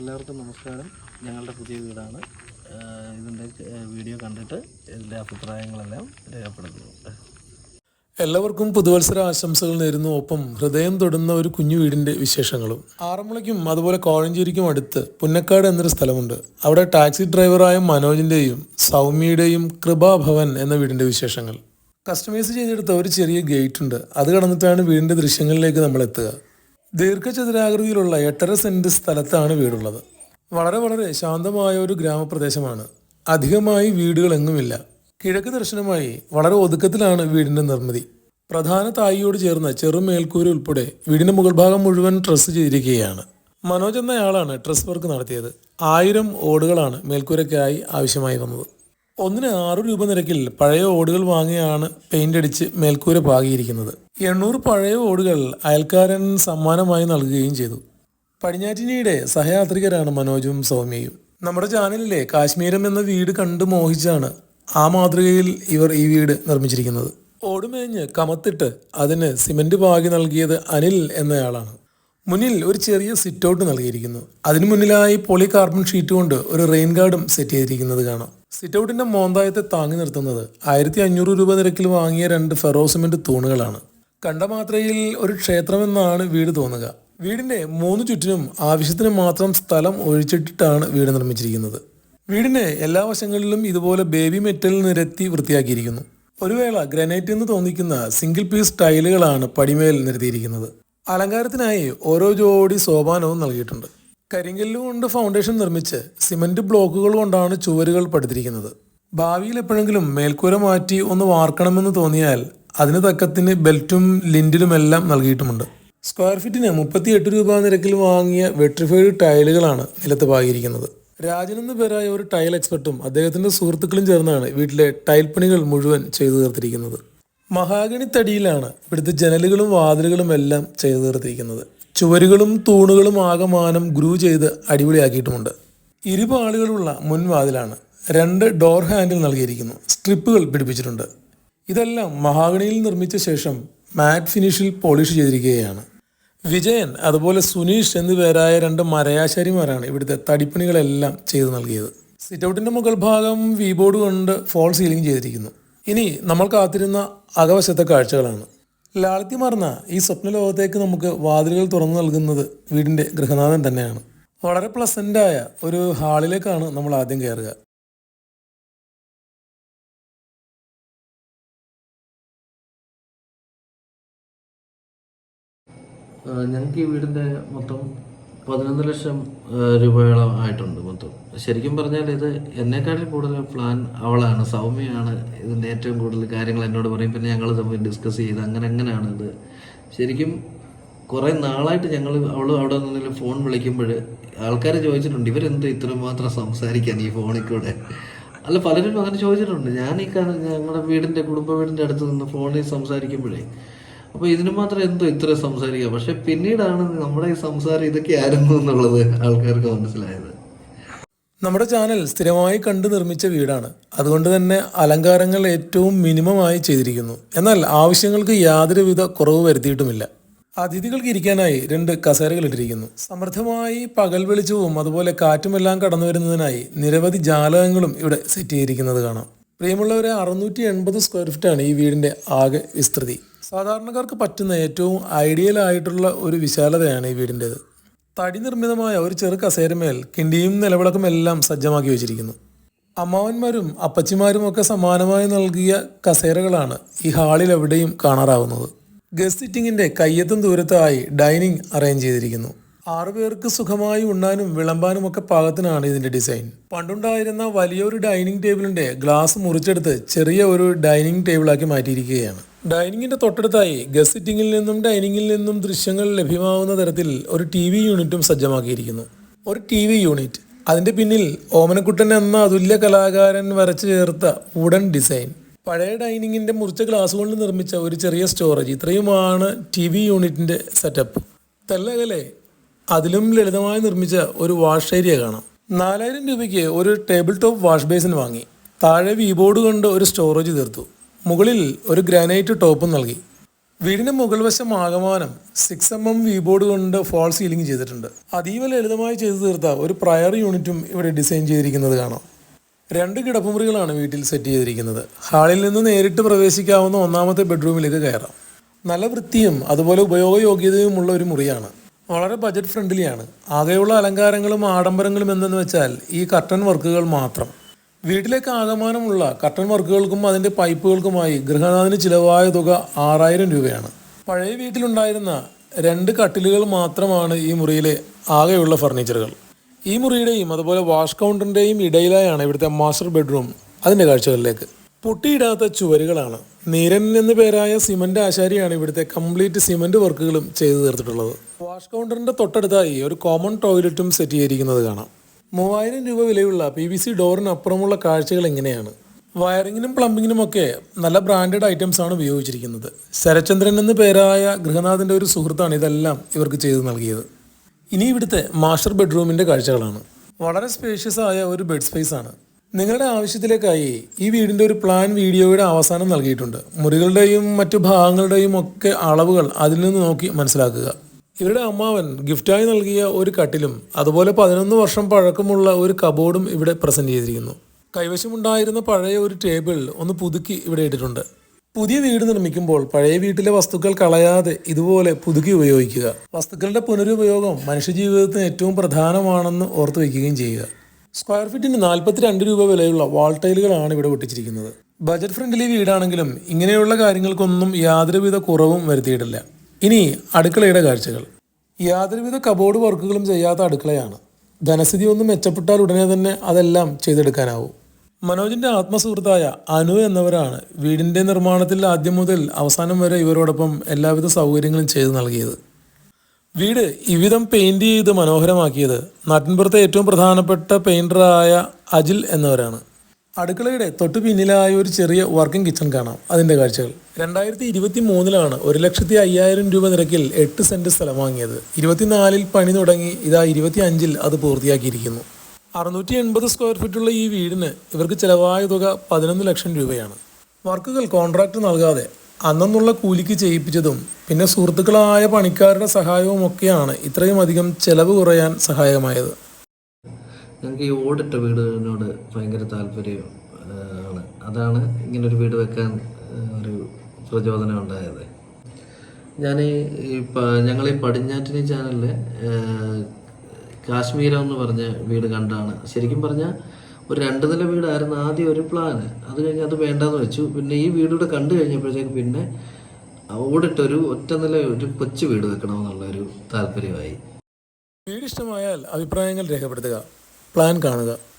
എല്ലാവർക്കും നമസ്കാരം. ഞങ്ങളുടെ പുതിയ വീടാണ്. ഇതിന്റെ വീഡിയോ കണ്ടിട്ട് ഇതിന്റെ അഭിപ്രായങ്ങളെല്ലാം രേഖപ്പെടുത്തുന്നു എല്ലാവർക്കും പുതുവത്സര ആശംസകൾ നേരുന്നു. ഒപ്പം ഹൃദയം തൊടുന്ന ഒരു കുഞ്ഞു വീടിന്റെ വിശേഷങ്ങളും. ആറന്മുളയ്ക്കും അതുപോലെ കോഴഞ്ചേരിക്കും അടുത്ത് പുന്നക്കാട് എന്നൊരു സ്ഥലമുണ്ട്. അവിടെ ടാക്സി ഡ്രൈവറായ മനോജിന്റെയും സൗമ്യയുടെയും കൃപാഭവൻ എന്ന വീടിന്റെ വിശേഷങ്ങൾ. കസ്റ്റമൈസ് ചെയ്തെടുത്ത ഒരു ചെറിയ ഗേറ്റ് ഉണ്ട് അത് കടന്നിട്ടാണ് വീടിന്റെ ദൃശ്യങ്ങളിലേക്ക് നമ്മൾ എത്തുക ദീർഘചതുരാകൃതിയിലുള്ള എട്ടര സെന്റ് സ്ഥലത്താണ് വീടുള്ളത്. വളരെ വളരെ ശാന്തമായ ഒരു ഗ്രാമപ്രദേശമാണ്. അധികമായി വീടുകളെങ്ങുമില്ല. കിഴക്ക് ദർശനമായി വളരെ ഒതുക്കത്തിലാണ് വീടിന്റെ നിർമ്മിതി. പ്രധാന തായിയോട് ചേർന്ന ചെറുമേൽക്കൂര് ഉൾപ്പെടെ വീടിന്റെ മുകൾ ഭാഗം മുഴുവൻ ട്രസ് ചെയ്തിരിക്കുകയാണ്. മനോജ് എന്നയാളാണ് ട്രസ് വർക്ക് നടത്തിയത്. ആയിരം ഓടുകളാണ് മേൽക്കൂരയ്ക്കായി ആവശ്യമായി വന്നത്. ഒന്നിന് ആറ് രൂപ നിരക്കിൽ പഴയ ഓടുകൾ വാങ്ങിയാണ് പെയിന്റ് അടിച്ച് മേൽക്കൂര പാകിയിരിക്കുന്നത്. എണ്ണൂറ് പഴയ ഓടുകൾ അയൽക്കാരൻ സമ്മാനമായി നൽകുകയും ചെയ്തു. പടിഞ്ഞാറ്റിനിയുടെ സഹയാത്രികരാണ് മനോജും സൗമ്യയും. നമ്മുടെ ചാനലിലെ കാശ്മീരം എന്ന വീട് കണ്ടു മോഹിച്ചാണ് ആ മാതൃകയിൽ ഇവർ ഈ വീട് നിർമ്മിച്ചിരിക്കുന്നത്. ഓടുമേഞ്ഞ് കമത്തിട്ട് അതിന് സിമന്റ് പാകി നൽകിയത് അനിൽ എന്നയാളാണ്. മുന്നിൽ ഒരു ചെറിയ സിറ്റ് ഔട്ട് നൽകിയിരിക്കുന്നു. അതിനു മുന്നിലായി പോളി കാർബൺ ഷീറ്റ് കൊണ്ട് ഒരു റെയിൻ ഗാർഡും സെറ്റ് ചെയ്തിരിക്കുന്നത് കാണാം. സിറ്റ് ഔട്ടിന്റെ മോന്തായത്തെ താങ്ങി നിർത്തുന്നത് ആയിരത്തി അഞ്ഞൂറ് രൂപ നിരക്കിൽ വാങ്ങിയ രണ്ട് ഫെറോ തൂണുകളാണ്. കണ്ട മാത്രയിൽ ഒരു ക്ഷേത്രമെന്നാണ് വീട് തോന്നുക. വീടിന്റെ മൂന്ന് ചുറ്റിനും ആവശ്യത്തിന് മാത്രം സ്ഥലം ഒഴിച്ചിട്ടിട്ടാണ് വീട് നിർമ്മിച്ചിരിക്കുന്നത്. വീടിന്റെ എല്ലാ വശങ്ങളിലും ഇതുപോലെ ബേബി മെറ്റൽ നിരത്തി വൃത്തിയാക്കിയിരിക്കുന്നു. ഒരു വേള ഗ്രനൈറ്റ് എന്ന് തോന്നിക്കുന്ന സിംഗിൾ പീസ് ടൈലുകളാണ് പടിമേൽ നിരത്തിയിരിക്കുന്നത്. അലങ്കാരത്തിനായി ഓരോ ജോഡി സോപാനവും നൽകിയിട്ടുണ്ട്. കരിങ്കല്ല് കൊണ്ട് ഫൗണ്ടേഷൻ നിർമ്മിച്ച് സിമന്റ് ബ്ലോക്കുകൾ കൊണ്ടാണ് ചുവരുകൾ പടുത്തിരിക്കുന്നത്. ഭാവിയിൽ എപ്പോഴെങ്കിലും മേൽക്കൂര മാറ്റി ഒന്ന് വാർക്കണമെന്ന് തോന്നിയാൽ അതിന് തക്കത്തിന് ബെൽറ്റും ലിൻഡിലും എല്ലാം നൽകിയിട്ടുമുണ്ട്. സ്ക്വയർ ഫീറ്റിന് മുപ്പത്തിയെട്ട് രൂപ നിരക്കിൽ വാങ്ങിയ വെട്രിഫൈഡ് ടൈലുകളാണ് നിലത്ത് പാകിയിരിക്കുന്നത്. രാജൻ എന്ന പേരായ ഒരു ടൈൽ എക്സ്പെർട്ടും അദ്ദേഹത്തിന്റെ സുഹൃത്തുക്കളും ചേർന്നാണ് വീട്ടിലെ ടൈൽ പണികൾ മുഴുവൻ ചെയ്തു തീർത്തിരിക്കുന്നത്. മഹാഗണി തടിയിലാണ് ഇവിടുത്തെ ജനലുകളും വാതിലുകളും എല്ലാം ചെയ്തു തീർത്തിരിക്കുന്നത്. ചുവരുകളും തൂണുകളും ആകമാനം ഗ്രൂ ചെയ്ത് അടിപൊളിയാക്കിയിട്ടുമുണ്ട്. ഇരുപാളുകളുള്ള മുൻവാതിലാണ് രണ്ട് ഡോർ ഹാൻഡിൽ നൽകിയിരിക്കുന്നു. സ്ട്രിപ്പുകൾ പിടിപ്പിച്ചിട്ടുണ്ട്. ഇതെല്ലാം മഹാഗണിയിൽ നിർമ്മിച്ച ശേഷം മാറ്റ് ഫിനിഷിൽ പോളിഷ് ചെയ്തിരിക്കുകയാണ്. വിജയൻ അതുപോലെ സുനീഷ് എന്നുപേരായ രണ്ട് മരയാശാരിമാരാണ് ഇവിടുത്തെ തടിപ്പണികളെല്ലാം ചെയ്തു നൽകിയത്. സിറ്റൗട്ടിന്റെ മുകൾ ഭാഗം വീബോർഡ് കൊണ്ട് ഫോൾ സീലിംഗ് ചെയ്തിരിക്കുന്നു. ഇനി നമ്മൾ കാത്തിരുന്ന അകവശത്തെ കാഴ്ചകളാണ്. ലാളിത്യമാർന്ന ഈ സ്വപ്ന ലോകത്തേക്ക് നമുക്ക് വാതിലുകൾ തുറന്നു നൽകുന്നത് വീടിന്റെ ഗൃഹനാഥൻ തന്നെയാണ്. വളരെ പ്ലസന്റായ ഒരു ഹാളിലേക്കാണ് നമ്മൾ ആദ്യം കയറുക. ഞങ്ങൾക്ക് ഈ വീടിന്റെ മൊത്തം പതിനൊന്ന് ലക്ഷം രൂപയോളം ആയിട്ടുണ്ട് മൊത്തം. ശരിക്കും പറഞ്ഞാൽ ഇത് എന്നെക്കാട്ടിൽ കൂടുതൽ പ്ലാൻ അവളാണ് സൗമ്യയാണ് ഇതിന്റെ ഏറ്റവും കൂടുതൽ കാര്യങ്ങൾ എന്നോട് പറയും. പിന്നെ ഞങ്ങൾ തമ്മിൽ ഡിസ്കസ് ചെയ്ത് അങ്ങനെ അങ്ങനെയാണ് ഇത്? ശരിക്കും കുറേ നാളായിട്ട് ഞങ്ങൾ അവൾ അവിടെ നിന്നെങ്കിലും ഫോൺ വിളിക്കുമ്പോൾ ആൾക്കാർ ചോദിച്ചിട്ടുണ്ട് ഇവരെന്ത് ഇത്രയും മാത്രം സംസാരിക്കാൻ ഈ ഫോണിൽ കൂടെ? അല്ല പലരും അങ്ങനെ ചോദിച്ചിട്ടുണ്ട്. ഞാൻ ഈ ഞങ്ങളുടെ വീടിന്റെ കുടുംബ വീടിന്റെ അടുത്ത് നിന്ന് ഫോണിൽ സംസാരിക്കുമ്പോഴേ അപ്പോൾ ഇതിന് മാത്രം എന്തോ ഇത്ര സംസാരിക്കുക പക്ഷെ പിന്നീടാണ് നമ്മുടെ ഈ സംസാരം ഇതൊക്കെ ആയിരുന്നു എന്നുള്ളത് ആൾക്കാർക്ക് മനസ്സിലായത്. നമ്മുടെ ചാനൽ സ്ഥിരമായി കണ്ടു നിർമ്മിച്ച വീടാണ്. അതുകൊണ്ട് തന്നെ അലങ്കാരങ്ങൾ ഏറ്റവും മിനിമമായി ചെയ്തിരിക്കുന്നു. എന്നാൽ ആവശ്യങ്ങൾക്ക് യാതൊരുവിധ കുറവ് വരുത്തിയിട്ടുമില്ല. അതിഥികൾക്ക് ഇരിക്കാനായി രണ്ട് കസേരകൾ ഇട്ടിരിക്കുന്നു. സമൃദ്ധമായി പകൽ വെളിച്ചവും അതുപോലെ കാറ്റുമെല്ലാം കടന്നു വരുന്നതിനായി നിരവധി ജാലകങ്ങളും ഇവിടെ സെറ്റ് ചെയ്തിരിക്കുന്നത് കാണാം. പ്രിയമുള്ളവരെ അറുന്നൂറ്റി എൺപത് സ്ക്വയർ ഫീറ്റാണ് ഈ വീടിന്റെ ആകെ വിസ്തൃതി. സാധാരണക്കാർക്ക് പറ്റുന്ന ഏറ്റവും ഐഡിയൽ ആയിട്ടുള്ള ഒരു വിശാലതയാണ് ഈ വീടിന്റെത്. തടി നിർമ്മിതമായ ഒരു ചെറു കസേരമേൽ കിണ്ടിയും നിലവിളക്കും എല്ലാം സജ്ജമാക്കി വെച്ചിരിക്കുന്നു. അമ്മാവന്മാരും അപ്പച്ചിമാരും ഒക്കെ സമാനമായി നൽകിയ കസേരകളാണ് ഈ ഹാളിൽ എവിടെയും കാണാറാവുന്നത്. ഗസ്റ്റ് സിറ്റിങ്ങിന്റെ കയ്യെത്തും ദൂരത്തായി ഡൈനിങ് അറേഞ്ച് ചെയ്തിരിക്കുന്നു. ആറുപേർക്ക് സുഖമായി ഉണ്ണാനും വിളമ്പാനും ഒക്കെ പാകത്തിനാണ് ഇതിന്റെ ഡിസൈൻ. പണ്ടുണ്ടായിരുന്ന വലിയൊരു ഡൈനിങ് ടേബിളിന്റെ ഗ്ലാസ് മുറിച്ചെടുത്ത് ചെറിയ ഒരു ഡൈനിങ് ടേബിളാക്കി മാറ്റിയിരിക്കുകയാണ്. ഡൈനിങ്ങിന്റെ തൊട്ടടുത്തായി ഗസ് സിറ്റിംഗിൽ നിന്നും ഡൈനിങ്ങിൽ നിന്നും ദൃശ്യങ്ങൾ ലഭ്യമാവുന്ന തരത്തിൽ ഒരു ടി വി യൂണിറ്റും സജ്ജമാക്കിയിരിക്കുന്നു. ഒരു ടി വി യൂണിറ്റ്. അതിന്റെ പിന്നിൽ ഓമനക്കുട്ടൻ എന്ന അതുല്യ കലാകാരൻ വരച്ചു ചേർത്ത വുഡൻ ഡിസൈൻ. പഴയ ഡൈനിങ്ങിന്റെ മുറിച്ച ഗ്ലാസ് കൊണ്ട് നിർമ്മിച്ച ഒരു ചെറിയ സ്റ്റോറേജ്. ഇത്രയുമാണ് ടി വി യൂണിറ്റിന്റെ സെറ്റപ്പ്. തെല്ലകലെ അതിലും ലളിതമായി നിർമ്മിച്ച ഒരു വാഷ് ഏരിയ കാണാം. നാലായിരം രൂപയ്ക്ക് ഒരു ടേബിൾ ടോപ്പ് വാഷ് ബേസിൻ വാങ്ങി. താഴെ വീബോർഡ് കൊണ്ട് ഒരു സ്റ്റോറേജ് തീർത്തു. മുകളിൽ ഒരു ഗ്രാനൈറ്റ് ടോപ്പും നൽകി. വീടിന് മുകൾ വശം ആകമാനം six M M V board കൊണ്ട് ഫോൾ സീലിംഗ് ചെയ്തിട്ടുണ്ട്. അതീവ ലളിതമായി ചെയ്തു തീർത്ത ഒരു പ്രയർ യൂണിറ്റും ഇവിടെ ഡിസൈൻ ചെയ്തിരിക്കുന്നത് കാണാം. രണ്ട് കിടപ്പുമുറികളാണ് വീട്ടിൽ സെറ്റ് ചെയ്തിരിക്കുന്നത്. ഹാളിൽ നിന്ന് നേരിട്ട് പ്രവേശിക്കാവുന്ന ഒന്നാമത്തെ ബെഡ്റൂമിലേക്ക് കയറാം. നല്ല വൃത്തിയും അതുപോലെ ഉപയോഗയോഗ്യതയുമുള്ള ഒരു മുറിയാണ്. വളരെ ബജറ്റ് ഫ്രണ്ട്ലിയാണ് ആകെയുള്ള അലങ്കാരങ്ങളും ആഡംബരങ്ങളും എന്തെന്ന് വെച്ചാൽ ഈ കർട്ടൻ വർക്കുകൾ മാത്രം. വീട്ടിലേക്ക് ആകമാനമുള്ള കർട്ടൻ വർക്കുകൾക്കും അതിന്റെ പൈപ്പുകൾക്കുമായി ഗൃഹനാഥന് ചിലവായ തുക ആറായിരം രൂപയാണ്. പഴയ വീട്ടിലുണ്ടായിരുന്ന രണ്ട് കട്ടിലുകൾ മാത്രമാണ് ഈ മുറിയിലെ ആകെയുള്ള ഫർണിച്ചറുകൾ. ഈ മുറിയുടെയും അതുപോലെ വാഷ് കൗണ്ടറിന്റെയും ഇടയിലായാണ് ഇവിടുത്തെ മാസ്റ്റർ ബെഡ്റൂം അതിന്റെ കാഴ്ചകളിലേക്ക്. പൊട്ടിയിടാത്ത ചുവരുകളാണ്. നീരൻ എന്ന പേരായ സിമന്റ് ആശാരിയാണ് ഇവിടുത്തെ കംപ്ലീറ്റ് സിമന്റ് വർക്കുകളും ചെയ്തു തീർത്തിട്ടുള്ളത്. വാഷ് കൗണ്ടറിന്റെ തൊട്ടടുത്തായി ഒരു കോമൺ ടോയ്ലറ്റും സെറ്റ് ചെയ്തിരിക്കുന്നത് കാണാം. മൂവായിരം രൂപ വിലയുള്ള പി വി സി ഡോറിനപ്പുറമുള്ള കാഴ്ചകൾ എങ്ങനെയാണ്? വയറിങ്ങിനും പ്ലംബിങ്ങിനും ഒക്കെ നല്ല ബ്രാൻഡഡ് ഐറ്റംസ് ആണ് ഉപയോഗിച്ചിരിക്കുന്നത്. ശരചന്ദ്രൻ എന്ന പേരായ ഗൃഹനാഥന്റെ ഒരു സുഹൃത്താണ് ഇതെല്ലാം ഇവർക്ക് ചെയ്തു നൽകിയത്. ഇനി ഇവിടുത്തെ മാസ്റ്റർ ബെഡ്റൂമിന്റെ കാഴ്ചകളാണ്. വളരെ സ്പേഷ്യസ് ആയ ഒരു ബെഡ് സ്പേസ് ആണ്. നിങ്ങളുടെ ആവശ്യത്തിലേക്കായി ഈ വീടിന്റെ ഒരു പ്ലാൻ വീഡിയോയുടെ അവസാനം നൽകിയിട്ടുണ്ട്. മുറികളുടെയും മറ്റു ഭാഗങ്ങളുടെയും ഒക്കെ അളവുകൾ അതിൽ നിന്ന് നോക്കി മനസ്സിലാക്കുക. ഇവരുടെ അമ്മാവൻ ഗിഫ്റ്റായി നൽകിയ ഒരു കട്ടിലും അതുപോലെ പതിനൊന്ന് വർഷം പഴക്കമുള്ള ഒരു കബോർഡും ഇവിടെ പ്രസന്റ് ചെയ്തിരിക്കുന്നു. കൈവശമുണ്ടായിരുന്ന പഴയ ഒരു ടേബിൾ ഒന്ന് പുതുക്കി ഇവിടെ ഇട്ടിട്ടുണ്ട്. പുതിയ വീട് നിർമ്മിക്കുമ്പോൾ പഴയ വീട്ടിലെ വസ്തുക്കൾ കളയാതെ ഇതുപോലെ പുതുക്കി ഉപയോഗിക്കുക. വസ്തുക്കളുടെ പുനരുപയോഗം മനുഷ്യജീവിതത്തിന് ഏറ്റവും പ്രധാനമാണെന്ന് ഓർത്തു വയ്ക്കുകയും ചെയ്യുക. സ്ക്വയർ ഫീറ്റിന് നാൽപ്പത്തിരണ്ട് രൂപ വിലയുള്ള വാൾ ടൈലുകളാണ് ഇവിടെ ഒട്ടിച്ചിരിക്കുന്നത് ബജറ്റ് ഫ്രണ്ട്ലി വീടാണെങ്കിലും ഇങ്ങനെയുള്ള കാര്യങ്ങൾക്കൊന്നും യാതൊരുവിധ കുറവും വരുത്തിയിട്ടില്ല. ഇനി അടുക്കളയുടെ കാഴ്ചകൾ. യാതൊരുവിധ കബോർഡ് വർക്കുകളും ചെയ്യാത്ത അടുക്കളയാണ്. ധനസ്ഥിതി ഒന്ന് മെച്ചപ്പെട്ടാൽ ഉടനെ തന്നെ അതെല്ലാം ചെയ്തെടുക്കാനാവും. മനോജിന്റെ ആത്മസുഹൃത്തായ അനു എന്നവരാണ് വീടിന്റെ നിർമ്മാണത്തിൽ ആദ്യം മുതൽ അവസാനം വരെ ഇവരോടൊപ്പം എല്ലാവിധ സൗകര്യങ്ങളും ചെയ്തു നൽകിയത്. വീട് ഇവിധം പെയിന്റ് ചെയ്ത് മനോഹരമാക്കിയത് നാട്ടിൻപുറത്തെ ഏറ്റവും പ്രധാനപ്പെട്ട പെയിന്ററായ അജിൽ എന്നവരാണ്. അടുക്കളയുടെ തൊട്ടു പിന്നിലായ ഒരു ചെറിയ വർക്കിംഗ് കിച്ചൺ കാണാം. അതിന്റെ കാഴ്ചകൾ. രണ്ടായിരത്തി ഇരുപത്തി മൂന്നിലാണ് ഒരു ലക്ഷത്തി അയ്യായിരം രൂപ നിരക്കിൽ എട്ട് സെന്റ് സ്ഥലം വാങ്ങിയത്. ഇരുപത്തിനാലിൽ പണി തുടങ്ങി ഇതാ ഇരുപത്തി അഞ്ചിൽ അത് പൂർത്തിയാക്കിയിരിക്കുന്നു. അറുന്നൂറ്റി എൺപത് സ്ക്വയർ ഫീറ്റുള്ള ഈ വീടിന് ഇവർക്ക് ചിലവായ തുക പതിനൊന്ന് ലക്ഷം രൂപയാണ്. വർക്കുകൾ കോൺട്രാക്ട് നൽകാതെ അന്നുള്ള കൂലിക്ക് ചെയ്യിപ്പിച്ചതും പിന്നെ സുഹൃത്തുക്കളായ പണിക്കാരുടെ സഹായവും ഒക്കെയാണ് ഇത്രയും അധികം ചെലവ് കുറയാൻ സഹായകമായത് ഞങ്ങൾക്ക് ഈ ഓടിട്ട വീടിനോട് ഭയങ്കര താല്പര്യം ആണ്. അതാണ് ഇങ്ങനൊരു വീട് വെക്കാൻ ഒരു പ്രചോദനം ഉണ്ടായത്. ഞാൻ ഈ ഞങ്ങൾ ഈ പടിഞ്ഞാറ്റിനി ചാനലിൽ കാശ്മീരം എന്ന് പറഞ്ഞ വീട് കണ്ടാണ്. ശരിക്കും പറഞ്ഞാൽ ഒരു രണ്ട് നില വീടായിരുന്നു ആദ്യം ഒരു പ്ലാന്. അത് കഴിഞ്ഞ് അത് വേണ്ടാന്ന് വെച്ചു. പിന്നെ ഈ വീടൂടെ കണ്ടു കഴിഞ്ഞപ്പോഴത്തേക്ക് പിന്നെ ഓടിട്ടൊരു ഒറ്റ നില ഒരു കൊച്ചു വീട് വെക്കണമെന്നുള്ള ഒരു താല്പര്യമായി. വീട് ഇഷ്ടമായാൽ അഭിപ്രായങ്ങൾ രേഖപ്പെടുത്തുക. പ്ലാൻ കാണുക.